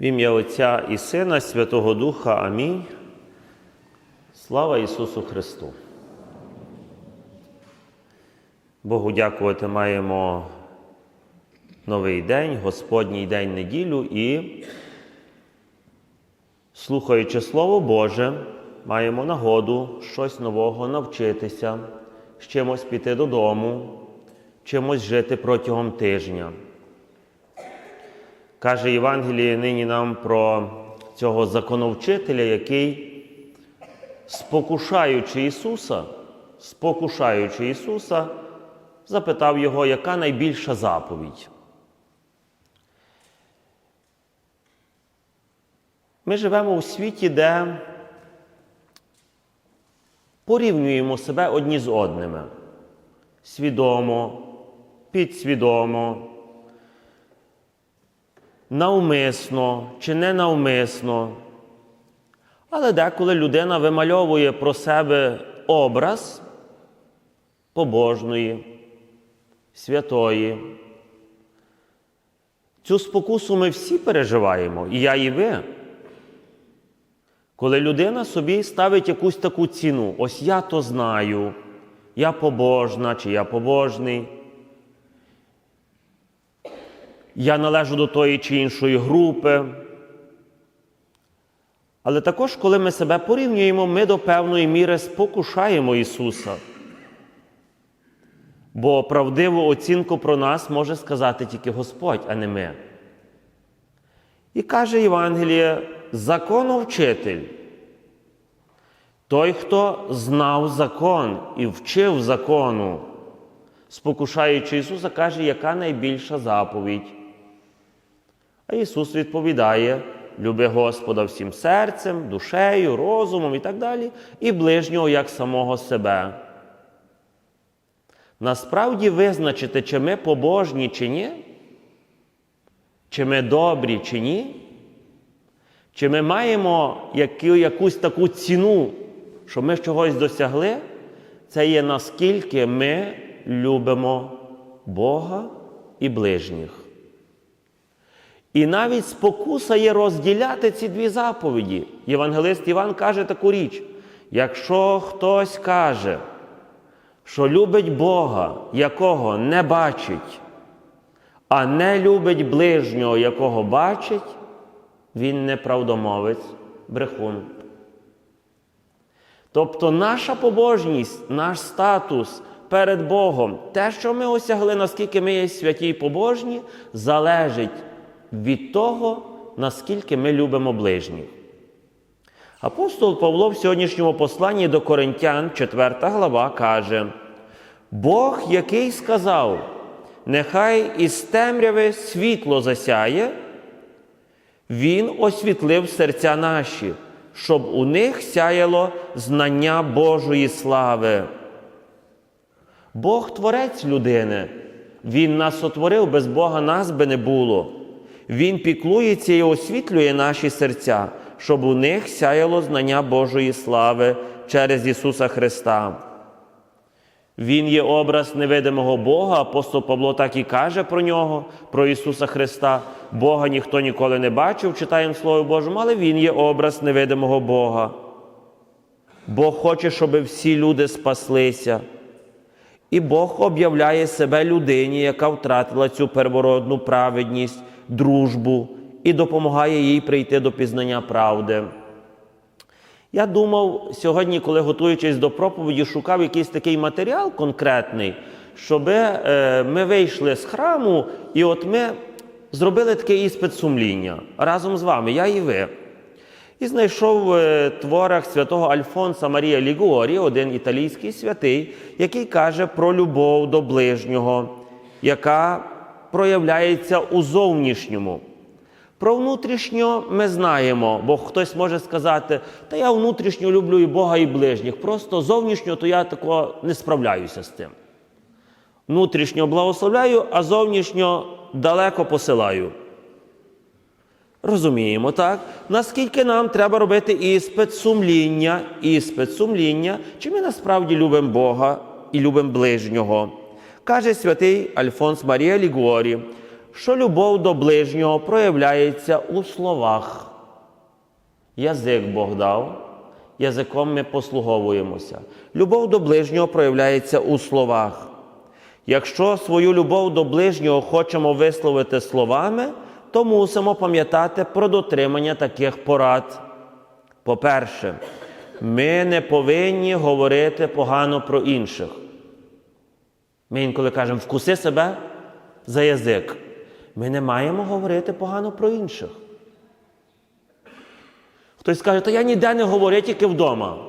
В ім'я Отця і Сина, Святого Духа. Амінь. Слава Ісусу Христу. Богу дякувати маємо новий день, Господній день неділю і, слухаючи Слово Боже, маємо нагоду щось нового навчитися, з чимось піти додому, чимось жити протягом тижня. Каже Євангеліє нині нам про цього законовчителя, який, спокушаючи Ісуса, спокушаючи Ісуса, запитав його, яка найбільша заповідь. Ми живемо у світі, де порівнюємо себе одні з одними. Свідомо, підсвідомо, навмисно чи ненавмисно. Але деколи людина вимальовує про себе образ побожної, святої. Цю спокусу ми всі переживаємо, і я, і ви. Коли людина собі ставить якусь таку ціну, ось я то знаю, я побожна чи я побожний, я належу до тої чи іншої групи. Але також, коли ми себе порівнюємо, ми до певної міри спокушаємо Ісуса. Бо правдиву оцінку про нас може сказати тільки Господь, а не ми. І каже Євангеліє, законовчитель. Той, хто знав закон і вчив закону, спокушаючи Ісуса, каже, яка найбільша заповідь. А Ісус відповідає: люби Господа всім серцем, душею, розумом і так далі, і ближнього як самого себе. Насправді визначити, чи ми побожні, чи ні, чи ми добрі, чи ні, чи ми маємо яку, якусь таку ціну, що ми чогось досягли, це є наскільки ми любимо Бога і ближніх. І навіть спокуса є розділяти ці дві заповіді. Євангелист Іван каже таку річ: якщо хтось каже, що любить Бога, якого не бачить, а не любить ближнього, якого бачить, він не правдомовець, брехун. Тобто наша побожність, наш статус перед Богом, те, що ми осягли, наскільки ми є святі й побожні, залежить від того, наскільки ми любимо ближніх. Апостол Павло в сьогоднішньому посланні до Коринтян, 4 глава, каже: Бог, який сказав, нехай із темряви світло засяє, Він освітлив серця наші, щоб у них сяяло знання Божої слави. Бог творець людини. Він нас сотворив, без Бога нас би не було. Він піклується і освітлює наші серця, щоб у них сяяло знання Божої слави через Ісуса Христа. Він є образ невидимого Бога. Апостол Павло так і каже про нього, про Ісуса Христа. Бога ніхто ніколи не бачив, читаємо Слово Божому, але Він є образ невидимого Бога. Бог хоче, щоб всі люди спаслися. І Бог об'являє себе людині, яка втратила цю первородну праведність, дружбу і допомагає їй прийти до пізнання правди. Я думав сьогодні, коли готуючись до проповіді, шукав якийсь такий матеріал конкретний, щоб е, ми вийшли з храму, і от ми зробили такий іспит сумління разом з вами, я і ви. І знайшов в творах святого Альфонса Марія Лігуорі, один італійський святий, який каже про любов до ближнього, яка проявляється у зовнішньому. Про внутрішньо ми знаємо, бо хтось може сказати, та я внутрішньо люблю і Бога, і ближніх. Просто зовнішньо, то я такого не справляюся з тим. Внутрішньо благословляю, а зовнішньо далеко посилаю. Розуміємо, так? Наскільки нам треба робити іспит сумління, іспит сумління, чи ми насправді любимо Бога і любимо ближнього. Каже святий Альфонс Марія Лігуорі, що любов до ближнього проявляється у словах. Язик Бог дав, язиком ми послуговуємося. Любов до ближнього проявляється у словах. Якщо свою любов до ближнього хочемо висловити словами, то мусимо пам'ятати про дотримання таких порад. По-перше, ми не повинні говорити погано про інших. Ми інколи кажемо, вкуси себе за язик. Ми не маємо говорити погано про інших. Хтось скаже, та я ніде не говорю, тільки вдома.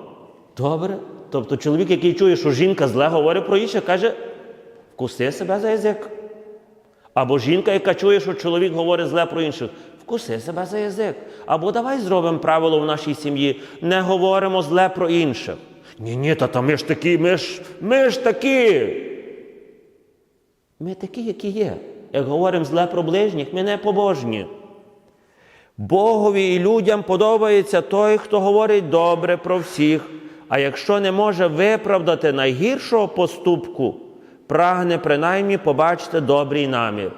Добре. Тобто чоловік, який чує, що жінка зле говорить про інших, каже, вкуси себе за язик. Або жінка, яка чує, що чоловік говорить зле про інших, вкуси себе за язик. Або давай зробимо правило в нашій сім'ї, не говоримо зле про інших. Ні, ні, та, та ми ж такі, ми ж, ми ж такі. Ми такі, які є. Як говоримо зле про ближніх, ми не побожні. Богові і людям подобається той, хто говорить добре про всіх, а якщо не може виправдати найгіршого поступку, прагне принаймні побачити добрий намір.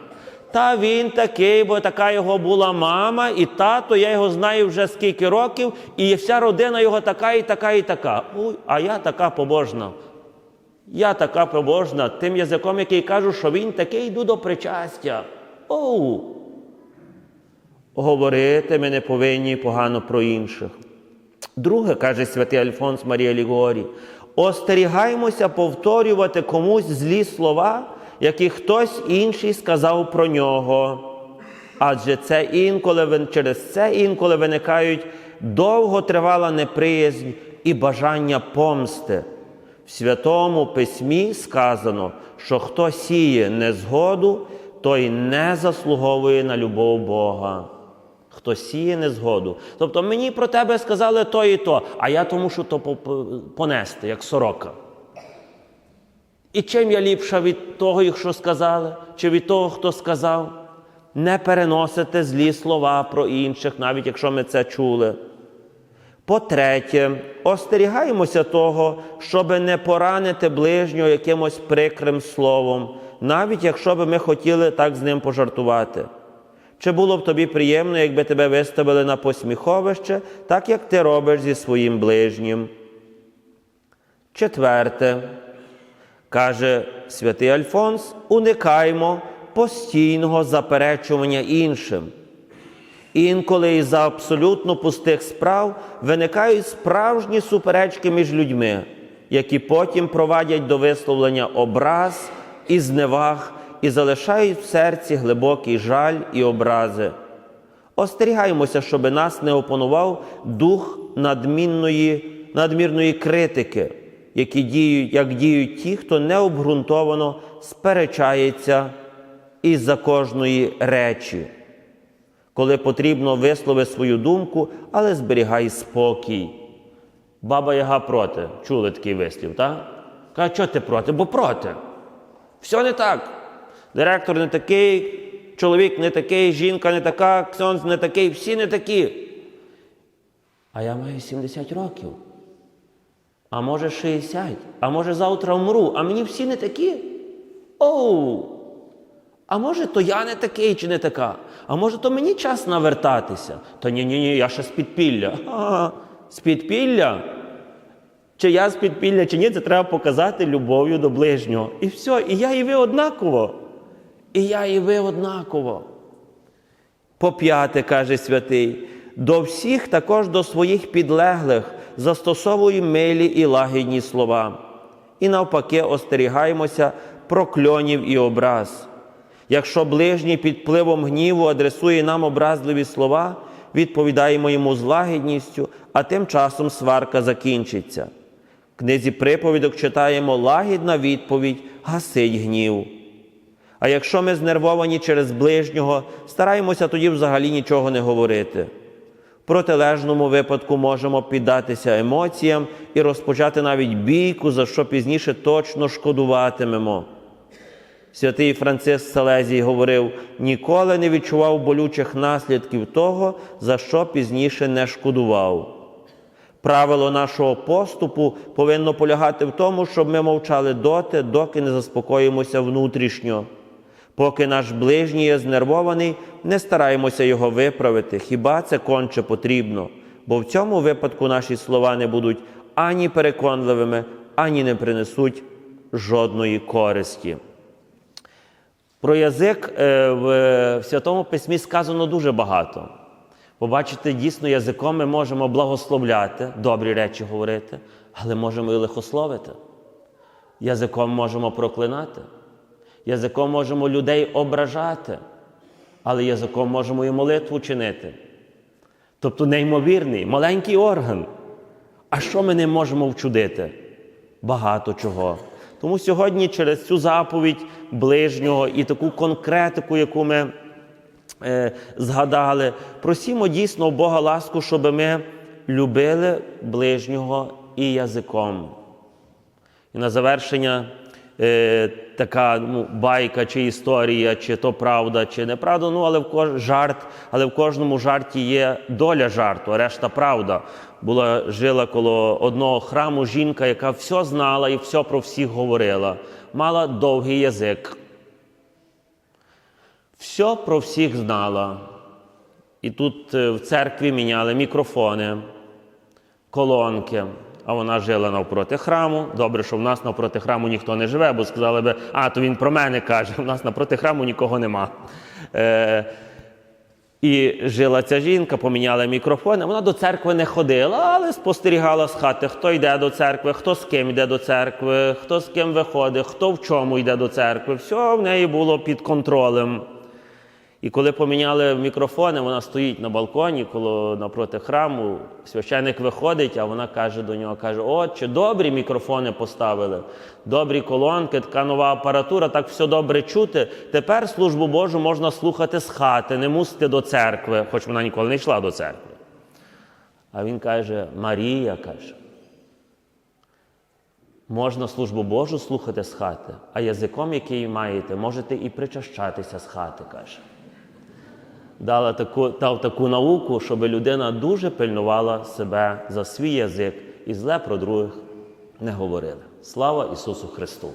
Та він такий, бо така його була мама і тато, я його знаю вже скільки років, і вся родина його така і така і така. Ой, а я така побожна. Я така побожна тим язиком, який кажу, що він такий йду до причастя. Оу! Говорити ми не повинні погано про інших. Друге, каже святий Альфонс Марія Лігорі, остерігаймося повторювати комусь злі слова, які хтось інший сказав про нього. Адже це інколи через це інколи виникають довготривала неприязнь і бажання помсти. Святому Письмі сказано, що хто сіє незгоду, той не заслуговує на любов Бога. Хто сіє незгоду. Тобто мені про тебе сказали то і то, а я то мушу то по- по- понести, як сорока. І чим я ліпша від того, якщо сказали, чи від того, хто сказав? Не переносите злі слова про інших, навіть якщо ми це чули. По-третє, остерігаємося того, щоб не поранити ближнього якимось прикрим словом, навіть якщо би ми хотіли так з ним пожартувати. Чи було б тобі приємно, якби тебе виставили на посміховище, так як ти робиш зі своїм ближнім? Четверте, каже святий Альфонс, уникаймо постійного заперечування іншим. Інколи із за абсолютно пустих справ виникають справжні суперечки між людьми, які потім провадять до висловлення образ і зневаг і залишають в серці глибокий жаль і образи. Остерігаємося, щоб нас не опанував дух надмінної, надмірної критики, які діють, як діють ті, хто необґрунтовано сперечається із-за кожної речі. Коли потрібно вислови свою думку, але зберігай спокій. Баба Яга проти. Чули такий вислів, так? Каже, що ти проти? Бо проти. Все не так. Директор не такий, чоловік не такий, жінка не така, ксьонз не такий, всі не такі. А я маю 70 років. А може 60, а може завтра вмру, а мені всі не такі. Оу! А може, то я не такий чи не така? А може, то мені час навертатися? Та ні, ні, ні, я ще з підпілля. А, з підпілля? Чи я з підпілля, чи ні, це треба показати любов'ю до ближнього. І все, і я і ви однаково. І я і ви однаково. По п'яте, каже святий, до всіх також до своїх підлеглих застосовуй милі і лагідні слова. І навпаки, остерігаємося прокльонів і образ. Якщо ближній під впливом гніву адресує нам образливі слова, відповідаємо йому з лагідністю, а тим часом сварка закінчиться. В книзі приповідок читаємо лагідна відповідь гасить гнів. А якщо ми знервовані через ближнього, стараємося тоді взагалі нічого не говорити. В протилежному випадку можемо піддатися емоціям і розпочати навіть бійку, за що пізніше точно шкодуватимемо. Святий Франциск Салезій говорив: ніколи не відчував болючих наслідків того, за що пізніше не шкодував. Правило нашого поступу повинно полягати в тому, щоб ми мовчали доти, доки не заспокоїмося внутрішньо. Поки наш ближній є знервований, не стараємося його виправити. Хіба це конче потрібно? Бо в цьому випадку наші слова не будуть ані переконливими, ані не принесуть жодної користі. Про язик е, в, в Святому Письмі сказано дуже багато. Побачите, дійсно, язиком ми можемо благословляти, добрі речі говорити, але можемо і лихословити. Язиком можемо проклинати, язиком можемо людей ображати, але язиком можемо і молитву чинити. Тобто неймовірний, маленький орган. А що ми не можемо вчудити? Багато чого. Тому сьогодні через цю заповідь ближнього і таку конкретику, яку ми е, згадали, просімо дійсно у Бога ласку, щоб ми любили ближнього і язиком. І на завершення е, така ну, байка, чи історія, чи то правда, чи неправда. Ну, але в кож... жарт, але в кожному жарті є доля жарту, а решта правда. Була жила коло одного храму жінка, яка все знала і все про всіх говорила. Мала довгий язик. Все про всіх знала. І тут е, в церкві міняли мікрофони, колонки. А вона жила навпроти храму. Добре, що в нас навпроти храму ніхто не живе, бо сказали би, а то він про мене каже, в нас навпроти храму нікого нема. Е, і жила ця жінка, поміняла мікрофони. Вона до церкви не ходила, але спостерігала з хати, хто йде до церкви, хто з ким йде до церкви, хто з ким виходить, хто в чому йде до церкви. Все в неї було під контролем. І коли поміняли мікрофони, вона стоїть на балконі коло напроти храму. Священник виходить, а вона каже до нього: каже: Отче, добрі мікрофони поставили, добрі колонки, така нова апаратура, так все добре чути. Тепер службу Божу можна слухати з хати, не мусити до церкви, хоч вона ніколи не йшла до церкви. А він каже: Марія каже. Можна службу Божу слухати з хати, а язиком, який маєте, можете і причащатися з хати, каже дала таку, дав таку науку, щоб людина дуже пильнувала себе за свій язик і зле про других не говорили. Слава Ісусу Христу!